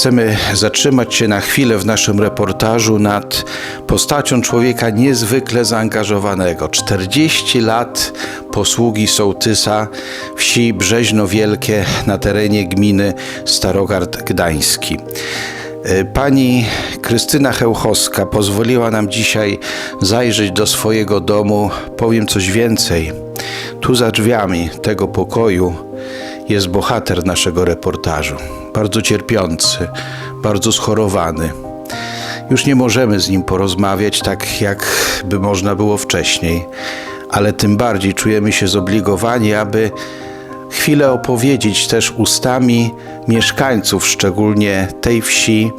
Chcemy zatrzymać się na chwilę w naszym reportażu nad postacią człowieka niezwykle zaangażowanego. 40 lat posługi sołtysa wsi Brzeźno Wielkie na terenie gminy Starogard Gdański. E, Pani Krystyna Chełchowska pozwoliła nam dzisiaj zajrzeć do swojego domu. Powiem coś więcej. Tu za drzwiami tego pokoju jest bohater naszego reportażu. Bardzo cierpiący, bardzo schorowany. Już nie możemy z nim porozmawiać tak, jak by można było wcześniej, ale tym bardziej czujemy się zobligowani, aby chwilę opowiedzieć też ustami mieszkańców, szczególnie tej wsi,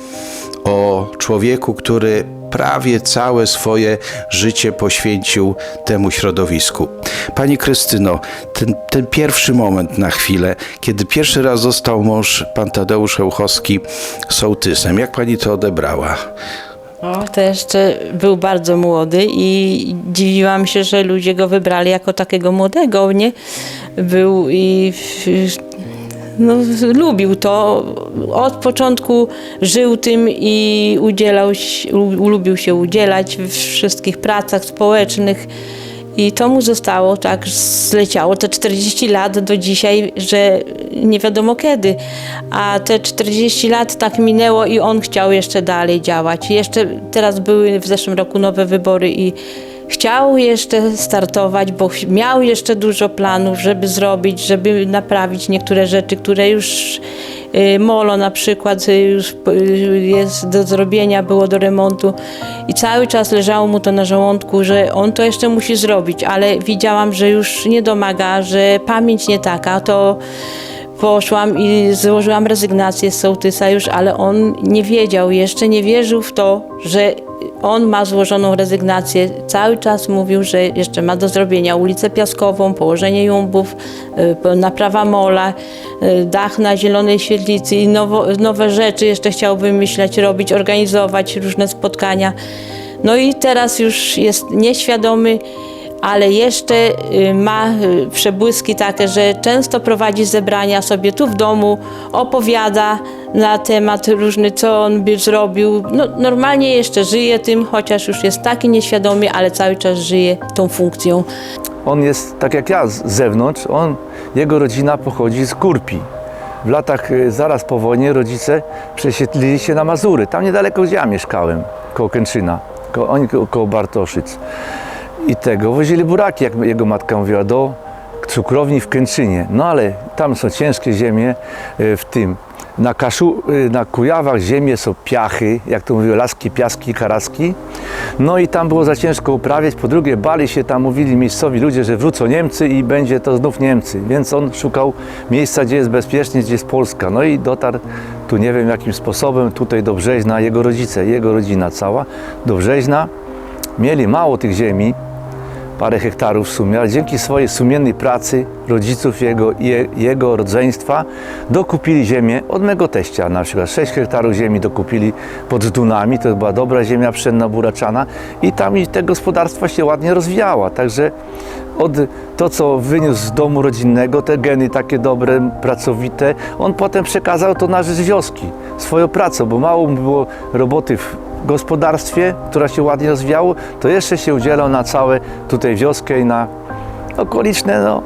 o człowieku, który prawie całe swoje życie poświęcił temu środowisku. Pani Krystyno, ten, ten pierwszy moment na chwilę, kiedy pierwszy raz został mąż, pan Tadeusz Ełchowski, sołtysem, jak pani to odebrała? O, to jeszcze był bardzo młody i dziwiłam się, że ludzie go wybrali jako takiego młodego, nie? Był i no, lubił to. Od początku żył tym i udzielał, lubił się udzielać w wszystkich pracach społecznych. I to mu zostało tak, zleciało te 40 lat do dzisiaj, że nie wiadomo kiedy. A te 40 lat tak minęło i on chciał jeszcze dalej działać. Jeszcze teraz były w zeszłym roku nowe wybory i chciał jeszcze startować, bo miał jeszcze dużo planów, żeby zrobić, żeby naprawić niektóre rzeczy, które już y, molo na przykład y, już y, jest do zrobienia, było do remontu i cały czas leżało mu to na żołądku, że on to jeszcze musi zrobić, ale widziałam, że już nie domaga, że pamięć nie taka, to poszłam i złożyłam rezygnację z sołtysa już, ale on nie wiedział, jeszcze nie wierzył w to, że on ma złożoną rezygnację. Cały czas mówił, że jeszcze ma do zrobienia ulicę Piaskową, położenie jumbów, y, naprawa mola, y, dach na Zielonej Świetlicy i nowo, nowe rzeczy jeszcze chciał wymyślać, robić, organizować różne spotkania. No i teraz już jest nieświadomy, ale jeszcze y, ma y, przebłyski takie, że często prowadzi zebrania sobie tu w domu, opowiada na temat różny, co on by zrobił. No, normalnie jeszcze żyje tym, chociaż już jest taki nieświadomy, ale cały czas żyje tą funkcją. On jest tak jak ja z zewnątrz, on, jego rodzina pochodzi z Kurpi. W latach y, zaraz po wojnie rodzice przesiedlili się na Mazury, tam niedaleko gdzie ja mieszkałem, koło Kęczyna, koło, oni ko- koło Bartoszyc. I tego wozili buraki, jak jego matka mówiła, do cukrowni w Kęczynie. No ale tam są ciężkie ziemie y, w tym. Na, kaszu, y, na Kujawach ziemie są piachy, jak to mówiły, laski, piaski, karaski. No i tam było za ciężko uprawiać. Po drugie, bali się tam, mówili miejscowi ludzie, że wrócą Niemcy i będzie to znów Niemcy. Więc on szukał miejsca, gdzie jest bezpiecznie, gdzie jest Polska. No i dotarł tu, nie wiem jakim sposobem, tutaj do Brzeźna, jego rodzice, jego rodzina cała, do Brzeźna. Mieli mało tych ziemi, parę hektarów w sumie, ale dzięki swojej sumiennej pracy rodziców jego je, jego rodzeństwa dokupili ziemię. Od mego teścia na przykład 6 hektarów ziemi dokupili pod Dunami, to była dobra ziemia pszenna buraczana. I tam i te gospodarstwa się ładnie rozwijała, także od to, co wyniósł z domu rodzinnego, te geny takie dobre, pracowite, on potem przekazał to na rzecz wioski, swoją pracą, bo mało mu było roboty w gospodarstwie, która się ładnie rozwijało, to jeszcze się udzielał na całe tutaj wioskę i na okoliczne no,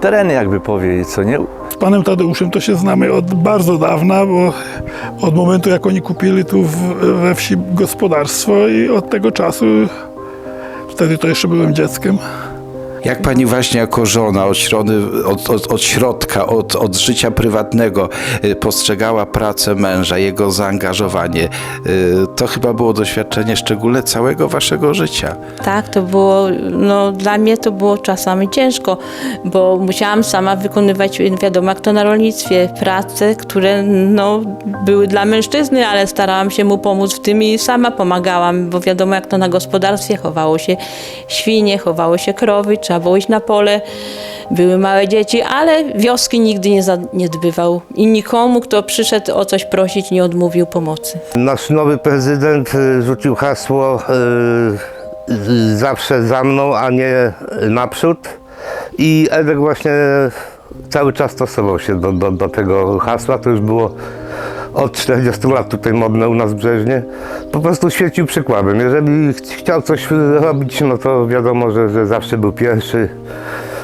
tereny, jakby powiedzieć, co nie? Z panem Tadeuszem to się znamy od bardzo dawna, bo od momentu jak oni kupili tu w, we wsi gospodarstwo i od tego czasu, wtedy to jeszcze byłem dzieckiem. Jak pani właśnie jako żona od, środy, od, od, od środka, od, od życia prywatnego y, postrzegała pracę męża, jego zaangażowanie, y, to chyba było doświadczenie szczególne całego waszego życia. Tak, to było, no dla mnie to było czasami ciężko, bo musiałam sama wykonywać, wiadomo jak to na rolnictwie, prace, które no, były dla mężczyzny, ale starałam się mu pomóc w tym i sama pomagałam, bo wiadomo jak to na gospodarstwie, chowało się świnie, chowało się krowy, trzeba było iść na pole, były małe dzieci, ale wioski nigdy nie zaniedbywał i nikomu, kto przyszedł o coś prosić, nie odmówił pomocy. Nasz nowy prezydent y, rzucił hasło y, zawsze za mną, a nie naprzód. I Edek właśnie cały czas stosował się do, do, do tego hasła. To już było od 40 lat tutaj modne u nas w Brzeźnie. Po prostu świecił przykładem. Jeżeli ch- chciał coś robić, no to wiadomo, że, że zawsze był pierwszy.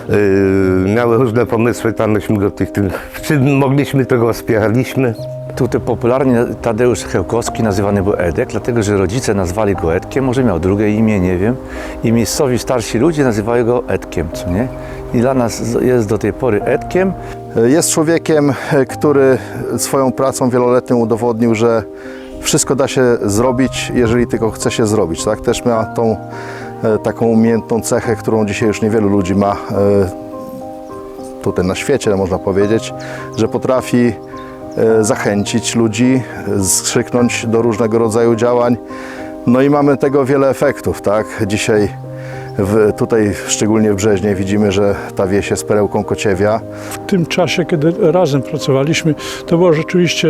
Yy, miały różne pomysły, tam myśmy go tych, w czym mogliśmy, tego wspieraliśmy. Tutaj popularnie Tadeusz Chełkowski nazywany był Edek, dlatego że rodzice nazwali go Edkiem, może miał drugie imię, nie wiem. I miejscowi starsi ludzie nazywają go Edkiem, co nie? I dla nas jest do tej pory Edkiem. Jest człowiekiem, który swoją pracą wieloletnią udowodnił, że wszystko da się zrobić, jeżeli tylko chce się zrobić. Tak? Też miała tą e, taką umiejętną cechę, którą dzisiaj już niewielu ludzi ma e, tutaj na świecie, można powiedzieć, że potrafi e, zachęcić ludzi, skrzyknąć do różnego rodzaju działań. No i mamy tego wiele efektów. Tak? Dzisiaj w, tutaj, szczególnie w Brzeźnie, widzimy, że ta wieś jest perełką kociewia. W tym czasie, kiedy razem pracowaliśmy, to była rzeczywiście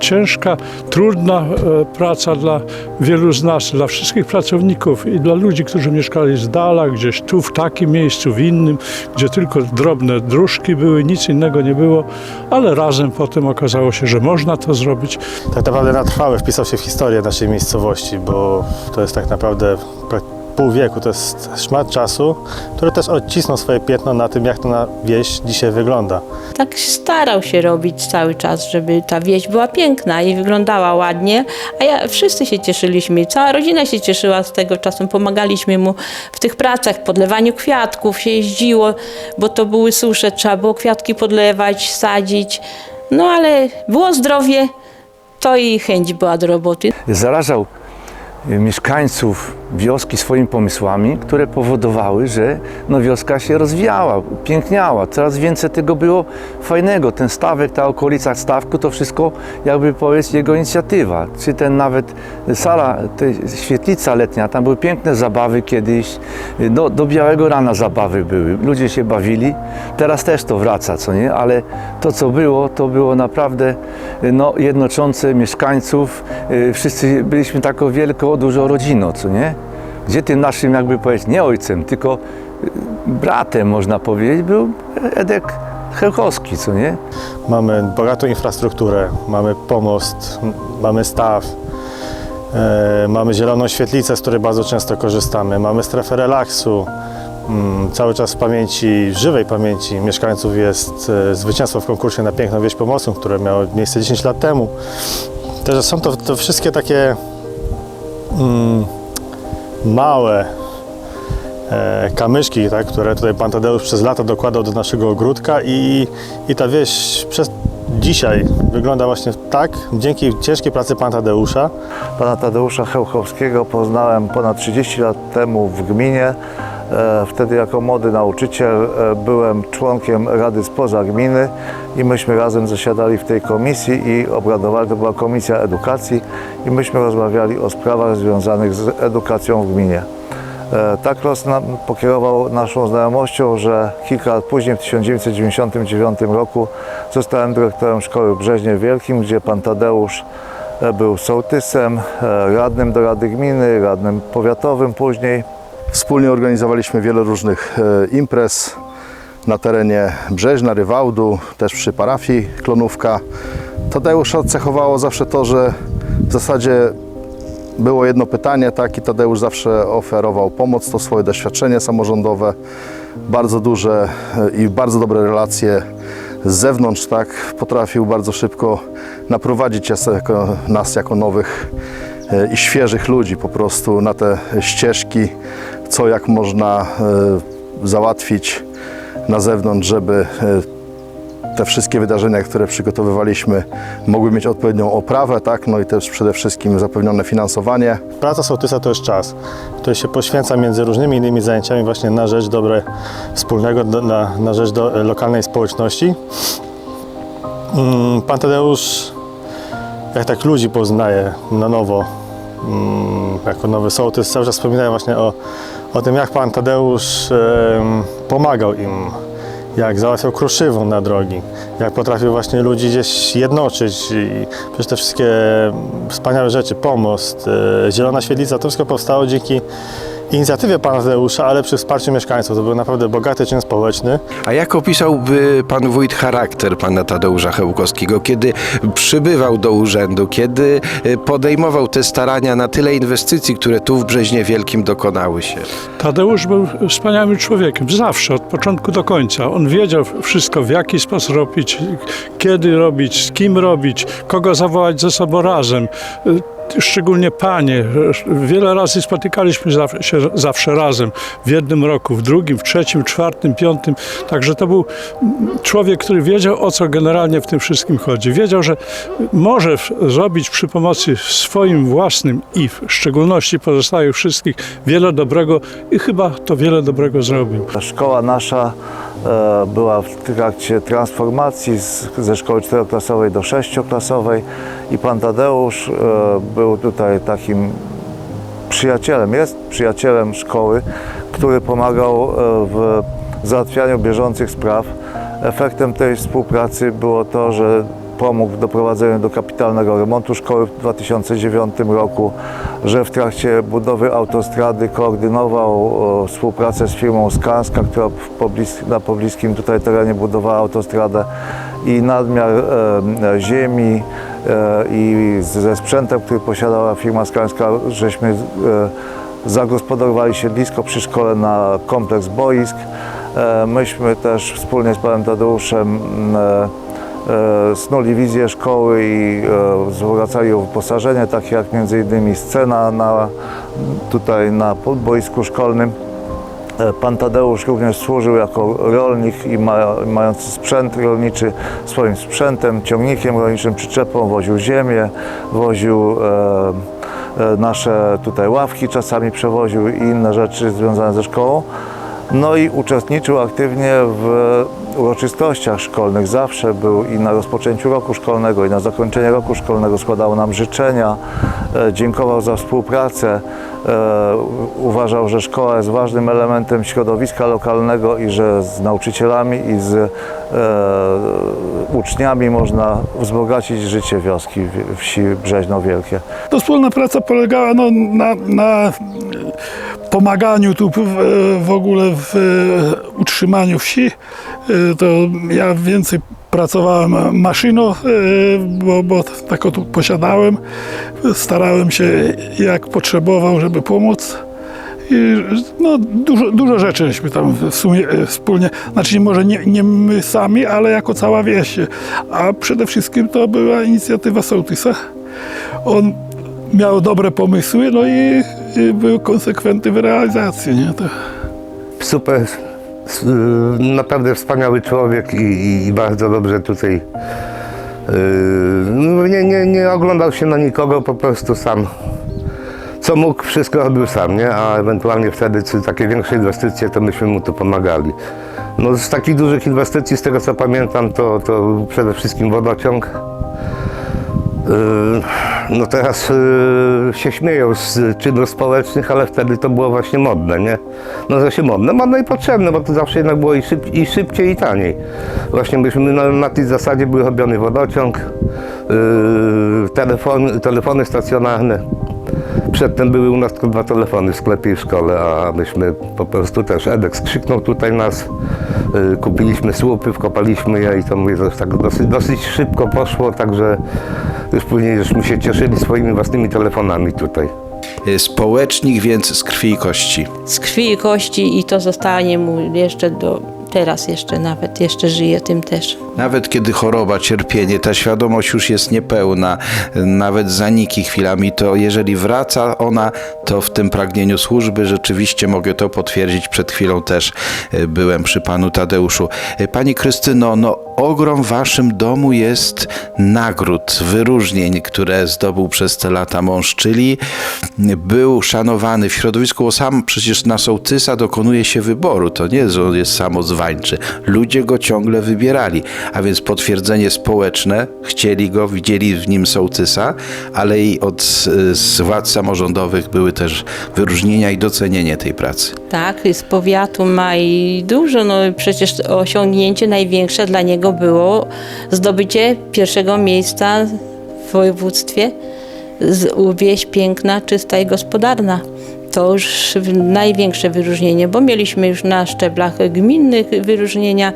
ciężka, trudna e, praca dla wielu z nas, dla wszystkich pracowników i dla ludzi, którzy mieszkali z dala, gdzieś tu, w takim miejscu, w innym, gdzie tylko drobne dróżki były, nic innego nie było, ale razem potem okazało się, że można to zrobić. tak naprawdę na trwałe wpisał się w historię naszej miejscowości, bo to jest tak naprawdę pra- pół wieku, to jest szmat czasu, który też odcisnął swoje piętno na tym, jak to na wieś dzisiaj wygląda. tak starał się robić cały czas, żeby ta wieś była piękna i wyglądała ładnie, a ja, wszyscy się cieszyliśmy, cała rodzina się cieszyła z tego, czasem pomagaliśmy mu w tych pracach, podlewaniu kwiatków się jeździło, bo to były susze, trzeba było kwiatki podlewać, sadzić, no ale było zdrowie, to i chęć była do roboty. Zarażał mieszkańców wioski swoimi pomysłami, które powodowały, że no, wioska się rozwijała, piękniała. Coraz więcej tego było fajnego. Ten stawek, ta okolica stawku, to wszystko jakby powiedz jego inicjatywa. Czy ten nawet sala, te, świetlica letnia, tam były piękne zabawy kiedyś. Do, do białego rana zabawy były. Ludzie się bawili. Teraz też to wraca, co nie? Ale to, co było, to było naprawdę no, jednoczące mieszkańców. Y, Wszyscy byliśmy taką wielką, dużą rodziną, co nie? Gdzie tym naszym, jakby powiedzieć, nie ojcem, tylko y, bratem, można powiedzieć, był Edek Chełkowski, co nie? Mamy bogatą infrastrukturę, mamy pomost, mamy staw, e, mamy zieloną świetlicę, z której bardzo często korzystamy, mamy strefę relaksu. Mm, Cały czas w pamięci, żywej pamięci mieszkańców jest e, zwycięstwo w konkursie na Piękną Wieś Pomocną, które miało miejsce 10 lat temu. Także są to, to wszystkie takie mm, małe e, kamyczki, tak, które tutaj pan Tadeusz przez lata dokładał do naszego ogródka i, i ta wieś przez dzisiaj wygląda właśnie tak, dzięki ciężkiej pracy pana Tadeusza. Pana Tadeusza Chełchowskiego poznałem ponad 30 lat temu w gminie. E, Wtedy jako młody nauczyciel e, byłem członkiem Rady Spoza Gminy i myśmy razem zasiadali w tej komisji i obradowali, to była Komisja Edukacji i myśmy rozmawiali o sprawach związanych z edukacją w gminie. E, Tak los pokierował naszą znajomością, że kilka lat później, w 1999 roku, zostałem dyrektorem szkoły Brzeźnie Wielkim, gdzie pan Tadeusz był sołtysem, radnym do Rady Gminy, radnym powiatowym później. Wspólnie organizowaliśmy wiele różnych e, imprez na terenie Brzeźna, Rywałdu, też przy parafii Klonówka. Tadeusza cechowało zawsze to, że w zasadzie było jedno pytanie, tak, i Tadeusz zawsze oferował pomoc, to swoje doświadczenie samorządowe, bardzo duże e, i bardzo dobre relacje z zewnątrz, tak, potrafił bardzo szybko naprowadzić nas jako, nas jako nowych e, i świeżych ludzi po prostu na te ścieżki, co jak można e, załatwić na zewnątrz, żeby e, te wszystkie wydarzenia, które przygotowywaliśmy, mogły mieć odpowiednią oprawę, tak? no i też przede wszystkim zapewnione finansowanie. Praca sołtysa to jest czas, który się poświęca między różnymi innymi zajęciami właśnie na rzecz dobra wspólnego, na, na rzecz do, lokalnej społeczności. Mm, Pan Tadeusz, jak tak ludzi poznaje na nowo, mm, jako nowy sołtys, cały czas wspominają właśnie o, o tym, jak Pan Tadeusz pomagał im, jak załatwiał kruszywą na drogi, jak potrafił właśnie ludzi gdzieś jednoczyć i przecież te wszystkie wspaniałe rzeczy, pomost, e, zielona świetlica, to wszystko powstało dzięki inicjatywie Pana Tadeusza, ale przy wsparciu mieszkańców. To był naprawdę bogaty czyn społeczny. A jak opisałby pan wójt charakter pana Tadeusza Chełkowskiego, kiedy przybywał do urzędu, kiedy e, podejmował te starania na tyle inwestycji, które tu w Brzeźnie Wielkim dokonały się? Tadeusz był wspaniałym człowiekiem, zawsze, od początku do końca. On wiedział wszystko, w jaki sposób robić, kiedy robić, z kim robić, kogo zawołać ze sobą razem. Szczególnie panie. Wiele razy spotykaliśmy się zawsze razem. W jednym roku, w drugim, w trzecim, czwartym, piątym. Także to był człowiek, który wiedział, o co generalnie w tym wszystkim chodzi. Wiedział, że może zrobić przy pomocy swoim własnym i w szczególności pozostałych wszystkich wiele dobrego i chyba to wiele dobrego zrobił. Ta Szkoła nasza była w trakcie transformacji z, ze szkoły czteroklasowej do sześcioklasowej i pan Tadeusz e, był tutaj takim przyjacielem, jest przyjacielem szkoły, który pomagał e, w załatwianiu bieżących spraw. Efektem tej współpracy było to, że pomógł w doprowadzeniu do kapitalnego remontu szkoły w 2009 roku, że w trakcie budowy autostrady koordynował e, współpracę z firmą Skanska, która na pobliskim tutaj terenie budowała autostradę i nadmiar e, e, ziemi i ze sprzętem, który posiadała firma Skanska, żeśmy zagospodarowali siedlisko przy szkole na kompleks boisk. Myśmy też wspólnie z panem Tadeuszem snuli wizję szkoły i e, zwracali o wyposażenie, takie jak między innymi scena na, tutaj na boisku szkolnym. E, Pan Tadeusz również służył jako rolnik i ma, mający sprzęt rolniczy swoim sprzętem, ciągnikiem rolniczym, przyczepą, woził ziemię, woził e, e, nasze tutaj ławki, czasami przewoził i inne rzeczy związane ze szkołą. No i uczestniczył aktywnie w uroczystościach szkolnych. Zawsze był i na rozpoczęciu roku szkolnego, i na zakończenie roku szkolnego składał nam życzenia, e, dziękował za współpracę. E, uważał, że szkoła jest ważnym elementem środowiska lokalnego i że z nauczycielami i z e, uczniami można wzbogacić życie wioski, wsi Brzeźno Wielkie. To wspólna praca polegała no, na, na pomaganiu tu w, ogóle w e, utrzymaniu wsi. E, To ja więcej pracowałem maszyną, e, bo, bo taką tu posiadałem. Starałem się jak potrzebował, żeby pomóc. I no, dużo, dużo rzeczy żeśmy tam w sumie wspólnie, znaczy może nie, nie my sami, ale jako cała wieś. A przede wszystkim to była inicjatywa sołtysa. On miał dobre pomysły, no i, był konsekwentny w realizacji. Nie? To... Super, naprawdę wspaniały człowiek i, i bardzo dobrze tutaj. y, no, Nie, nie, nie oglądał się na nikogo, po prostu sam. Co mógł, wszystko robił sam, nie? A ewentualnie wtedy, czy takie większe inwestycje, to myśmy mu tu pomagali. No z takich dużych inwestycji, z tego co pamiętam, to, to przede wszystkim wodociąg. Yy, No teraz yy, się śmieją z czynów społecznych, ale wtedy to było właśnie modne, nie? No się modne, modne i potrzebne, bo to zawsze jednak było i, szyb, i szybciej i taniej. Właśnie byśmy na, na tej zasadzie był robiony wodociąg, yy, telefon, telefony stacjonarne. Przedtem były u nas tylko dwa telefony w sklepie i w szkole, a myśmy po prostu też, Edek skrzyknął tutaj nas, yy, kupiliśmy słupy, wkopaliśmy je i to mówię, że tak dosyć, dosyć szybko poszło, także już później żeśmy się cieszyli swoimi własnymi telefonami tutaj. E, Społecznik więc z krwi i kości. Z krwi i kości i to zostanie mu jeszcze do teraz jeszcze nawet, jeszcze żyje tym też. Nawet kiedy choroba, cierpienie, ta świadomość już jest niepełna, nawet zaniki chwilami, to jeżeli wraca ona, to w tym pragnieniu służby rzeczywiście mogę to potwierdzić. Przed chwilą też e, byłem przy panu Tadeuszu. E, Pani Krystyno, no ogrom w waszym domu jest nagród, wyróżnień, które zdobył przez te lata mąż, czyli był szanowany w środowisku, bo sam przecież na sołtysa dokonuje się wyboru, to nie, że on jest samozwańczy. Ludzie go ciągle wybierali, a więc potwierdzenie społeczne, chcieli go, widzieli w nim sołtysa, ale i od z władz samorządowych były też wyróżnienia i docenienie tej pracy. Tak, z powiatu ma i dużo, no przecież osiągnięcie największe dla niego było zdobycie pierwszego miejsca w województwie z wieś piękna, czysta i gospodarna. To już największe wyróżnienie, bo mieliśmy już na szczeblach gminnych wyróżnienia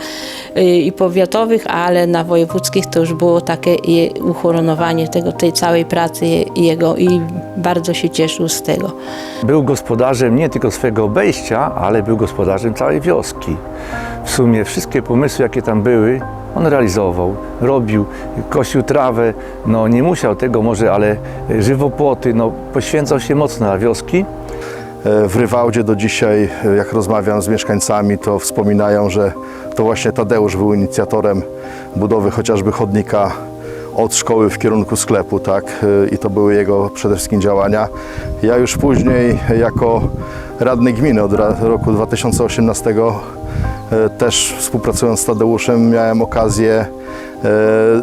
y, i powiatowych, ale na wojewódzkich to już było takie uhonorowanie tego, tej całej pracy je- jego i bardzo się cieszył z tego. Był gospodarzem nie tylko swojego obejścia, ale był gospodarzem całej wioski. W sumie wszystkie pomysły, jakie tam były, on realizował, robił, kosił trawę, no nie musiał tego może, ale żywopłoty, no poświęcał się mocno dla wioski. E, W Rywałdzie do dzisiaj, e, jak rozmawiam z mieszkańcami, to wspominają, że to właśnie Tadeusz był inicjatorem budowy chociażby chodnika od szkoły w kierunku sklepu, tak? E, I to były jego przede wszystkim działania. Ja już później jako radny gminy od roku 2018 e, też współpracując z Tadeuszem miałem okazję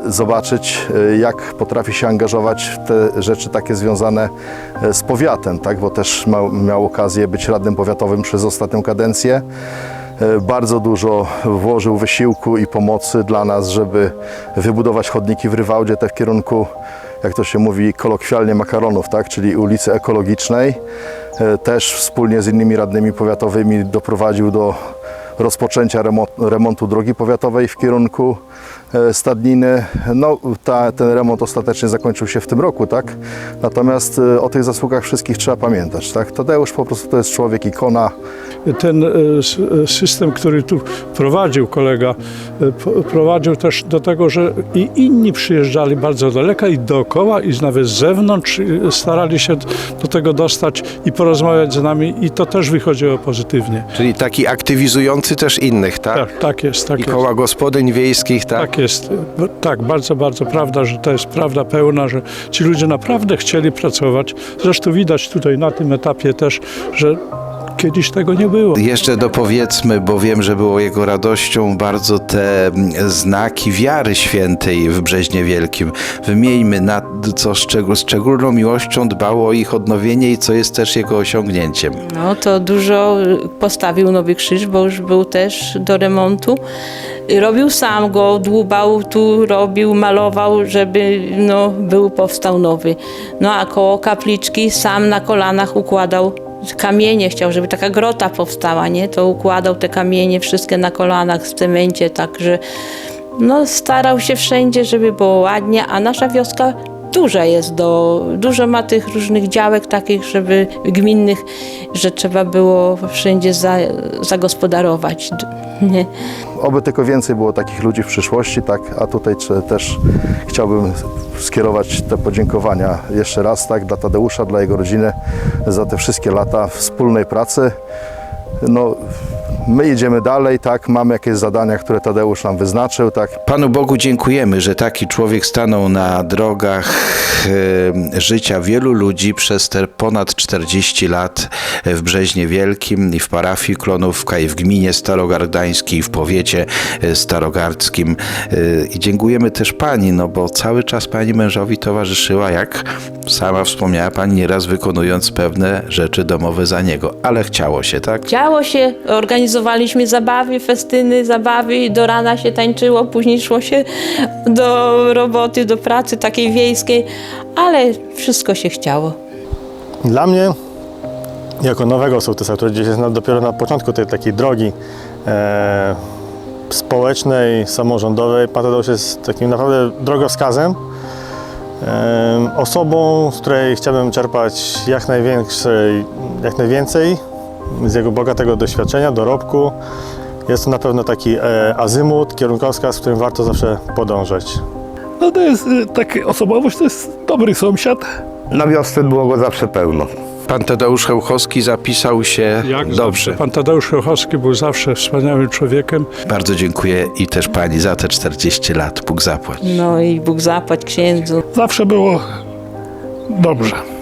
zobaczyć, e, jak potrafi się angażować w te rzeczy takie związane e, z powiatem, tak? bo też ma, miał okazję być radnym powiatowym przez ostatnią kadencję. E, Bardzo dużo włożył wysiłku i pomocy dla nas, żeby wybudować chodniki w Rywałdzie, te w kierunku, jak to się mówi kolokwialnie, makaronów, tak? czyli ulicy ekologicznej. E, Też wspólnie z innymi radnymi powiatowymi doprowadził do rozpoczęcia remo- remontu drogi powiatowej w kierunku e, Stadniny. No, ta, ten remont ostatecznie zakończył się w tym roku, tak? Natomiast e, o tych zasługach wszystkich trzeba pamiętać, tak? Tadeusz po prostu to jest człowiek ikona, ten e, system, który tu prowadził kolega, prowadził też do tego, że i inni przyjeżdżali bardzo daleko i dookoła i nawet z zewnątrz starali się do tego dostać i porozmawiać z nami i to też wychodziło pozytywnie. Czyli taki aktywizujący też innych, tak? Tak, tak jest, tak I jest. koła gospodyń wiejskich, tak? Tak jest, tak, bardzo, bardzo prawda, że to jest prawda pełna, że ci ludzie naprawdę chcieli pracować. Zresztą widać tutaj na tym etapie też, że kiedyś tego nie było. Jeszcze dopowiedzmy, bo wiem, że było jego radością bardzo te mm, znaki wiary świętej w Brzeźnie Wielkim. Wymieńmy, na co szczególną miłością dbało o ich odnowienie i co jest też jego osiągnięciem. No to dużo postawił nowy krzyż, bo już był też do remontu. Robił sam go, dłubał tu, robił, malował, żeby no, był, powstał nowy. No a koło kapliczki sam na kolanach układał kamienie, chciał, żeby taka grota powstała, nie? To układał te kamienie wszystkie na kolanach w cemencie, także no, starał się wszędzie, żeby było ładnie, a nasza wioska duża jest, do, dużo ma tych różnych działek takich, żeby gminnych, że trzeba było wszędzie za, zagospodarować. Nie? Oby tylko więcej było takich ludzi w przyszłości, tak? A tutaj też chciałbym skierować te podziękowania jeszcze raz, tak? Dla Tadeusza, dla jego rodziny za te wszystkie lata wspólnej pracy. No, my jedziemy dalej, tak? Mamy jakieś zadania, które Tadeusz nam wyznaczył, tak? Panu Bogu dziękujemy, że taki człowiek stanął na drogach e, życia wielu ludzi przez te ponad 40 lat w Brzeźnie Wielkim i w parafii Klonówka i w gminie starogardańskiej, i w powiecie e, starogardzkim. E, I dziękujemy też Pani, no bo cały czas Pani mężowi towarzyszyła, jak sama wspomniała Pani, nieraz wykonując pewne rzeczy domowe za niego, ale chciało się, tak? Działo się, organizowaliśmy zabawy, festyny, zabawy, do rana się tańczyło, później szło się do roboty, do pracy takiej wiejskiej, ale wszystko się chciało. Dla mnie, jako nowego sołtysa, który gdzieś jest na, dopiero na początku tej takiej drogi e, społecznej, samorządowej, Pan Tadeusz jest takim naprawdę drogowskazem. E, osobą, z której chciałbym czerpać jak, jak najwięcej z jego bogatego doświadczenia, dorobku jest to na pewno taki e, azymut, kierunkowskaz, z którym warto zawsze podążać. No to jest y, tak osobowość, to jest dobry sąsiad. Na wiosce było go zawsze pełno. Pan Tadeusz Chełchowski zapisał się Jak dobrze. Pan Tadeusz Chochowski był zawsze wspaniałym człowiekiem. Bardzo dziękuję i też pani za te 40 lat. Bóg zapłać. No i Bóg zapłać księdzu. Zawsze było dobrze.